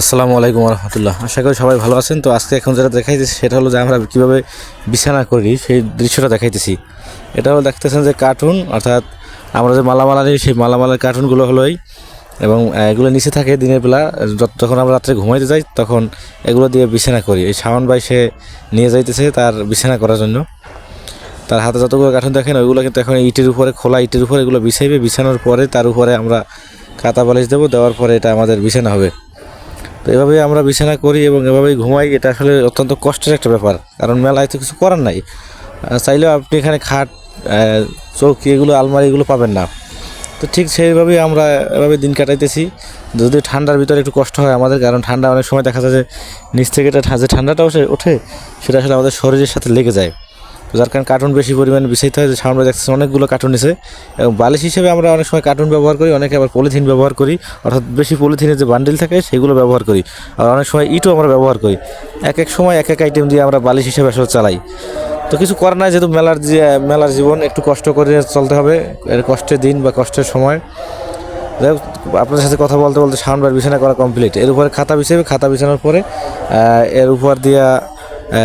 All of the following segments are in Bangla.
আসসালামু আলাইকুম রহমতুল্লাহ আশা করি সবাই ভালো আছেন। তো আজকে এখন যেটা দেখাইতেছি সেটা হলো যে আমরা কীভাবে বিছানা করি, সেই দৃশ্যটা দেখাইতেছি। এটা হলো দেখতেছেন যে কার্টুন অর্থাৎ আমরা যে মালামাল নিই সেই মালামালের কার্টুনগুলো হলোই এবং এগুলো নিচে থাকে দিনের বেলা যখন আমরা রাত্রে ঘুমাইতে যাই, তখন এগুলো দিয়ে বিছানা করি। এই শাওন ভাই সে নিয়ে যাইতেছে তার বিছানা করার জন্য। তার হাতে যতগুলো কার্টুন দেখেন, ওইগুলো কিন্তু এখন ইটের উপরে, খোলা ইটের উপরে এগুলো বিছাইবে। বিছানোর পরে তার উপরে আমরা কাতা বালিশ দেবো, দেওয়ার পরে এটা আমাদের বিছানা হবে। তো এভাবেই আমরা বিছানা করি এবং এভাবেই ঘুমাই। এটা আসলে অত্যন্ত কষ্টের একটা ব্যাপার, কারণ মেলায় তো কিছু করার নাই। চাইলেও আপনি এখানে খাট চৌকি এগুলো, আলমারি এগুলো পাবেন না। তো ঠিক সেইভাবেই আমরা এভাবে দিন কাটাইতেছি। যদি ঠান্ডার ভিতরে একটু কষ্ট হয় আমাদের, কারণ ঠান্ডা অনেক সময় দেখা যায় যে নিচ থেকে এটা যে ঠান্ডাটা ওঠে ওঠে, সেটা আসলে আমাদের শরীরের সাথে লেগে যায়। যার কারণে কার্টুন বেশি পরিমাণে বিছাইতে হয় সামনে দেখতেছি অনেকগুলো কার্টুন এসে এবং বালিশ হিসেবে আমরা অনেক সময় কার্টুন ব্যবহার করি অনেকে আবার পলিথিন ব্যবহার করি অর্থাৎ বেশি পলিথিনের যে বান্ডিল থাকে সেগুলো ব্যবহার করি। আর অনেক সময় ইটও আমরা ব্যবহার করি। এক এক সময় এক এক আইটেম দিয়ে আমরা বালিশ হিসেবে আসলে চালাই। তো কিছু করার নাই যেহেতু মেলার যে মেলার জীবন একটু কষ্ট করে চলতে হবে এর কষ্টের দিন বা কষ্টের সময়। যাই হোক, আপনার সাথে কথা বলতে বলতে সাউন্ডবার বিছানা করা কমপ্লিট এর উপরে খাতা বিছাবে খাতা বিছানোর পরে এর উপর দিয়া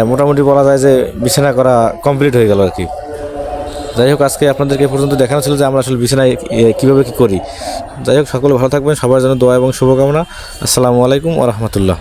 মোটামুটি বলা যায় যে বিছানা করা কমপ্লিট হয়ে গেল আর কি। যাই হোক, আজকে আপনাদেরকে পর্যন্ত দেখানো ছিল যে আমরা আসলে বিছানায় কীভাবে কী করি। যাই হোক, সকলে ভালো থাকবেন, সবার জন্য দোয়া এবং শুভকামনা। আসসালামু আলাইকুম ও রহমতুল্লাহ।